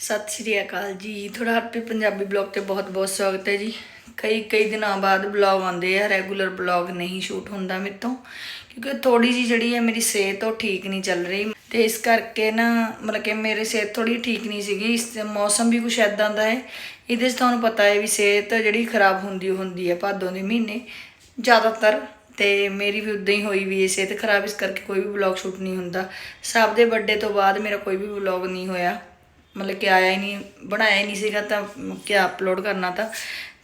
ਸਤਿ ਸ਼੍ਰੀ ਅਕਾਲ ਜੀ। ਤੁਹਾਡਾ ਹੈਪੀ ਪੰਜਾਬੀ ਬਲੌਗ ਤੇ ਬਹੁਤ-ਬਹੁਤ ਸਵਾਗਤ ਹੈ ਜੀ। ਕਈ ਕਈ ਦਿਨਾਂ ਬਾਅਦ ਬਲੌਗ ਆਉਂਦੇ ਆ, ਰੈਗੂਲਰ ਬਲੌਗ ਨਹੀਂ ਸ਼ੂਟ ਹੁੰਦਾ ਮੇਰੇ ਤੋਂ, ਕਿਉਂਕਿ ਥੋੜੀ ਜੀ ਜਿਹੜੀ ਹੈ ਮੇਰੀ ਸਿਹਤ ਉਹ ਠੀਕ ਨਹੀਂ ਚੱਲ ਰਹੀ। ਤੇ ਇਸ ਕਰਕੇ ਨਾ, ਮਤਲਬ ਕਿ ਮੇਰੇ ਸਿਹਤ ਥੋੜੀ ਠੀਕ ਨਹੀਂ ਸੀਗੀ। ਇਸ ਮੌਸਮ ਵੀ ਕੁਛ ਐਦਾਂ ਦਾ ਹੈ। ਇਹਦੇ 'ਚ ਤੁਹਾਨੂੰ ਪਤਾ ਹੈ ਵੀ ਸਿਹਤ ਜਿਹੜੀ ਖਰਾਬ ਹੁੰਦੀ ਹੁੰਦੀ ਹੈ ਭਾਦੋਂ ਦੇ ਮਹੀਨੇ, ਜ਼ਿਆਦਾਤਰ। ਤੇ ਮੇਰੀ ਵੀ ਉਦਾਂ ਹੀ ਹੋਈ ਵੀ ਹੈ ਸਿਹਤ ਖਰਾਬ, ਇਸ ਕਰਕੇ ਕੋਈ ਵੀ ਵਲੌਗ ਸ਼ੂਟ ਨਹੀਂ ਹੁੰਦਾ। ਸਭ ਦੇ ਬਰਥਡੇ ਤੋਂ ਬਾਅਦ ਮੇਰਾ ਕੋਈ ਵੀ ਵਲੌਗ ਨਹੀਂ ਹੋਇਆ। ਮਤਲਬ ਕਿ ਆਇਆ ਹੀ ਨਹੀਂ, ਬਣਾਇਆ ਹੀ ਨਹੀਂ ਸੀਗਾ ਤਾਂ ਕਿਆ ਅਪਲੋਡ ਕਰਨਾ ਤਾਂ।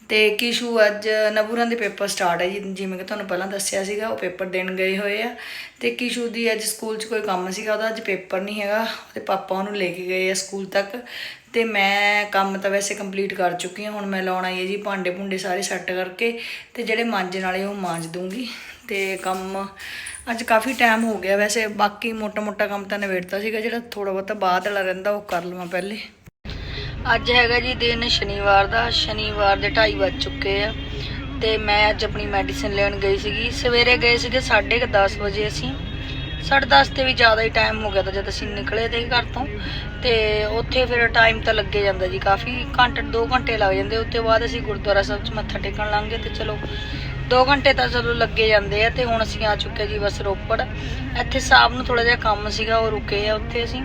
ਤੇ ਕਿਸ਼ੂ ਅੱਜ ਨਬੂਰਾਂ ਦੇ ਪੇਪਰ ਸਟਾਰਟ ਹੈ ਜੀ, ਜਿਵੇਂ ਕਿ ਤੁਹਾਨੂੰ ਪਹਿਲਾਂ ਦੱਸਿਆ ਸੀਗਾ, ਉਹ ਪੇਪਰ ਦੇਣ ਗਏ ਹੋਏ ਆ। ਤੇ ਕਿਸ਼ੂ ਦੀ ਅੱਜ ਸਕੂਲ 'ਚ ਕੋਈ ਕੰਮ ਸੀਗਾ, ਉਹਦਾ ਅੱਜ ਪੇਪਰ ਨਹੀਂ ਹੈਗਾ ਤੇ ਪਾਪਾ ਉਹਨੂੰ ਲੈ ਕੇ ਗਏ ਆ ਸਕੂਲ ਤੱਕ। ਤੇ ਮੈਂ ਕੰਮ ਤਾਂ ਵੈਸੇ ਕੰਪਲੀਟ ਕਰ ਚੁੱਕੀ ਹਾਂ, ਹੁਣ ਮੈਂ ਲਾਉਣ ਆਈ ਹੈ ਜੀ ਭਾਂਡੇ ਭੁੰਡੇ ਸਾਰੇ ਸੈੱਟ ਕਰਕੇ, ਤੇ ਜਿਹੜੇ ਮਾਂਜਣ ਵਾਲੇ ਉਹ ਮਾਂਜ ਦੂੰਗੀ। ਤੇ ਕੰਮ ਅੱਜ ਕਾਫੀ ਟਾਈਮ ਹੋ ਗਿਆ ਵੈਸੇ, ਬਾਕੀ ਮੋਟਾ ਮੋਟਾ ਕੰਮ ਤਾਂ ਨਿਬੇੜਤਾ ਸੀਗਾ, ਜਿਹੜਾ ਥੋੜਾ ਬਹੁਤਾ ਬਾਅਦ ਵਾਲਾ ਰਹਿੰਦਾ, ਉਹ ਕਰ ਲਵਾਂ ਪਹਿਲੇ। ਅੱਜ ਹੈਗਾ ਜੀ ਦਿਨ ਸ਼ਨੀਵਾਰ ਦਾ, ਸ਼ਨੀਵਾਰ ਦੇ 2:30 ਵੱਜ ਚੁੱਕੇ ਆ, ਤੇ ਮੈਂ ਅੱਜ ਆਪਣੀ ਮੈਡੀਸਿਨ ਲੈਣ ਗਈ ਸੀਗੀ। ਸਵੇਰੇ ਗਏ ਸੀਗੇ 10:30 ਵਜੇ ਅਸੀਂ। 10:30 ਤੇ ਵੀ ਜ਼ਿਆਦਾ ਹੀ ਟਾਈਮ ਹੋ ਗਿਆ ਤਾਂ ਜਦ ਅਸੀਂ ਨਿਕਲੇ ਤੇ ਘਰ ਤੋਂ, ਤੇ ਉੱਥੇ ਫਿਰ ਟਾਈਮ ਤਾਂ ਲੱਗੇ ਜਾਂਦਾ ਜੀ ਕਾਫੀ। ਘੰਟੇ 2 ਘੰਟੇ ਲੱਗ ਜਾਂਦੇ ਉੱਤੇ ਬਾਅਦ ਅਸੀਂ ਗੁਰਦੁਆਰਾ ਸਾਹਿਬ 'ਚ ਮੱਥਾ ਟੇਕਣ ਲੰਘੇ ਤੇ ਚਲੋ 2 ਘੰਟੇ ਤਾਂ ਚਲੋ ਲੱਗੇ ਜਾਂਦੇ ਆ ਤੇ ਹੁਣ ਅਸੀਂ ਆ ਚੁੱਕੇ ਜੀ ਬਸ ਰੋਪੜ। ਇੱਥੇ ਸਾਹਿਬ ਨੂੰ ਥੋੜਾ ਜਿਹਾ ਕੰਮ ਸੀਗਾ, ਉਹ ਰੁਕੇ ਆ ਉੱਥੇ ਅਸੀਂ।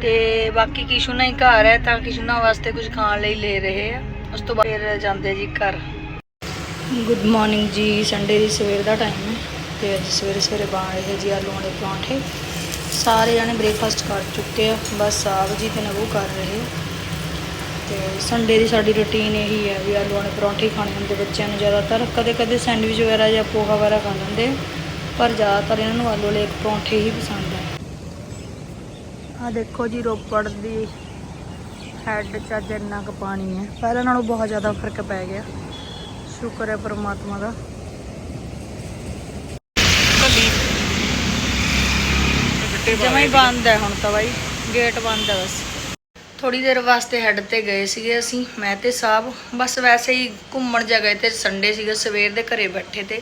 ਤੇ ਬਾਕੀ ਕਿਸ਼ੂਨਾ ਹੀ ਘਰ ਹੈ ਤਾਂ ਕਿਸ਼ੂਨਾ ਵਾਸਤੇ ਕੁਝ ਖਾਣ ਲਈ ਲੈ ਰਹੇ ਆ। ਉਸ ਤੋਂ ਬਾਅਦ ਫਿਰ ਜਾਂਦੇ ਜੀ ਘਰ। ਗੁੱਡ ਮਾਰਨਿੰਗ ਜੀ ਸੰਡੇ ਦੀ ਸਵੇਰ ਦਾ ਟਾਈਮ ਹੈ। ਤੇ ਅੱਜ ਸਵੇਰੇ ਸਵੇਰੇ ਬਣ ਰਹੇ ਜੀ ਆਲੂ ਵਾਲੇ ਪਰੌਂਠੇ। ਸਾਰੇ ਜਣੇ ਬ੍ਰੇਕਫਾਸਟ ਕਰ ਚੁੱਕੇ ਆ। ਬਸ ਸਾਹਿਬ ਜੀ ਤੇ ਨਵੂ ਕਰ ਰਹੇ। ਆ ਤੇ ਸੰਡੇ ਦੀ ਸਾਡੀ ਰੁਟੀਨ ਇਹੀ ਹੈ ਵੀ ਆਲੂ ਵਾਲੇ ਪਰੌਂਠੇ ਹੀ ਖਾਣੇ ਹੁੰਦੇ ਬੱਚਿਆਂ ਨੂੰ ਜ਼ਿਆਦਾਤਰ। ਕਦੇ ਕਦੇ ਸੈਂਡਵਿਚ ਵਗੈਰਾ ਜਾਂ ਪੋਹਾ ਵਗੈਰਾ ਖਾ ਲੈਂਦੇ ਪਰ ਜ਼ਿਆਦਾਤਰ ਇਹਨਾਂ ਨੂੰ ਆਲੂ ਵਾਲੇ ਪਰੌਂਠੇ ਹੀ ਪਸੰਦ ਹੈ। ਆ ਦੇਖੋ ਜੀ ਰੋਪੜ ਦੀ ਹੈਡ 'ਚ ਅੱਜ ਇੰਨਾ ਕੁ ਪਾਣੀ ਹੈ। ਪਹਿਲਾਂ ਨਾਲੋਂ ਬਹੁਤ ਜ਼ਿਆਦਾ ਫ਼ਰਕ ਪੈ ਗਿਆ। ਸ਼ੁਕਰ ਹੈ ਪਰਮਾਤਮਾ ਦਾ। ਜਮਾ ਹੀ ਬੰਦ ਹੈ ਹੁਣ ਤਾਂ ਬਾਈ। ਗੇਟ ਬੰਦ ਹੈ ਬਸ। ਥੋੜੀ ਦੇਰ ਵਾਸਤੇ ਹੈੱਡ ਤੇ ਗਏ ਸੀਗੇ ਅਸੀਂ, ਮੈਂ ਤੇ ਸਾਹਿਬ ਬਸ ਵੈਸੇ ਹੀ ਘੁੰਮਣ ਜਾ ਗਏ ਤੇ ਸੰਡੇ ਸੀਗਾ, ਸਵੇਰ ਦੇ ਘਰੇ ਬੈਠੇ ਤੇ।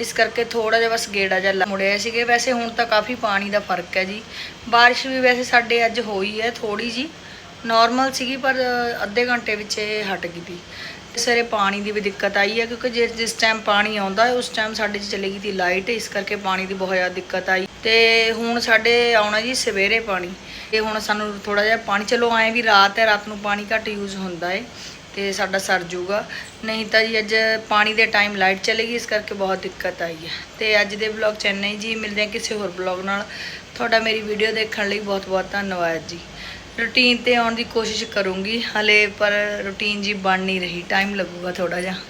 ਇਸ ਕਰਕੇ ਥੋੜਾ ਜਿਹਾ ਬਸ ਗੇੜਾ ਜਿਹਾ ਮੁੜਿਆ ਸੀਗੇ। ਵੈਸੇ ਹੁਣ ਤਾਂ ਕਾਫੀ ਪਾਣੀ ਦਾ ਫ਼ਰਕ ਹੈ ਜੀ। ਬਾਰਿਸ਼ ਵੀ ਵੈਸੇ ਸਾਡੇ ਅੱਜ ਹੋਈ ਹੈ ਥੋੜੀ ਜੀ ਨਾਰਮਲ ਸੀਗੀ, ਪਰ ਅੱਧੇ ਘੰਟੇ ਵਿੱਚ ਇਹ ਹਟ ਗਈ ਤੀ ਤੇ ਪਾਣੀ ਦੀ ਵੀ ਦਿੱਕਤ ਆਈ ਹੈ, ਕਿਉਂਕਿ ਜੇ ਜਿਸ ਟਾਈਮ ਪਾਣੀ ਆਉਂਦਾ ਹੈ, ਉਸ ਟਾਈਮ ਸਾਡੇ 'ਚ ਚਲੀ ਗਈ ਤੀ ਲਾਈਟ ਇਸ ਕਰਕੇ ਪਾਣੀ ਦੀ ਬਹੁਤ ਜ਼ਿਆਦਾ ਦਿੱਕਤ ਆਈ। ਤੇ ਹੁਣ ਸਾਡੇ ਆਉਣਾ ਜੀ ਸਵੇਰੇ ਪਾਣੀ। ਤੇ ਹੁਣ ਸਾਨੂੰ ਥੋੜਾ ਜਿਹਾ ਪਾਣੀ, ਚਲੋ ਆਏ ਵੀ ਰਾਤ ਹੈ, ਰਾਤ ਨੂੰ ਪਾਣੀ ਘੱਟ ਯੂਜ਼ ਹੁੰਦਾ ਹੈ, ਤੇ ਸਾਡਾ ਸਰ ਜੂਗਾ। ਨਹੀਂ ਤਾਂ ਜੀ ਅੱਜ ਪਾਣੀ ਦੇ ਟਾਈਮ ਲਾਈਟ ਚਲੇਗੀ ਇਸ ਕਰਕੇ ਬਹੁਤ ਦਿੱਕਤ ਆਈ ਹੈ। ਤੇ ਅੱਜ ਦੇ ਵਲੌਗ ਚੈਨਈ ਜੀ, ਮਿਲਦੇ ਹਾਂ ਕਿਸੇ ਹੋਰ ਵਲੌਗ ਨਾਲ। ਤੁਹਾਡਾ ਮੇਰੀ ਵੀਡੀਓ ਦੇਖਣ ਲਈ ਬਹੁਤ ਬਹੁਤ ਧੰਨਵਾਦ ਜੀ। ਰੂਟੀਨ ਤੇ ਆਉਣ ਦੀ ਕੋਸ਼ਿਸ਼ ਕਰੂੰਗੀ, ਹਲੇ ਪਰ ਰੂਟੀਨ ਜੀ ਬਣ ਨਹੀਂ ਰਹੀ ਟਾਈਮ ਲੱਗੂਗਾ ਥੋੜਾ ਜਿਹਾ।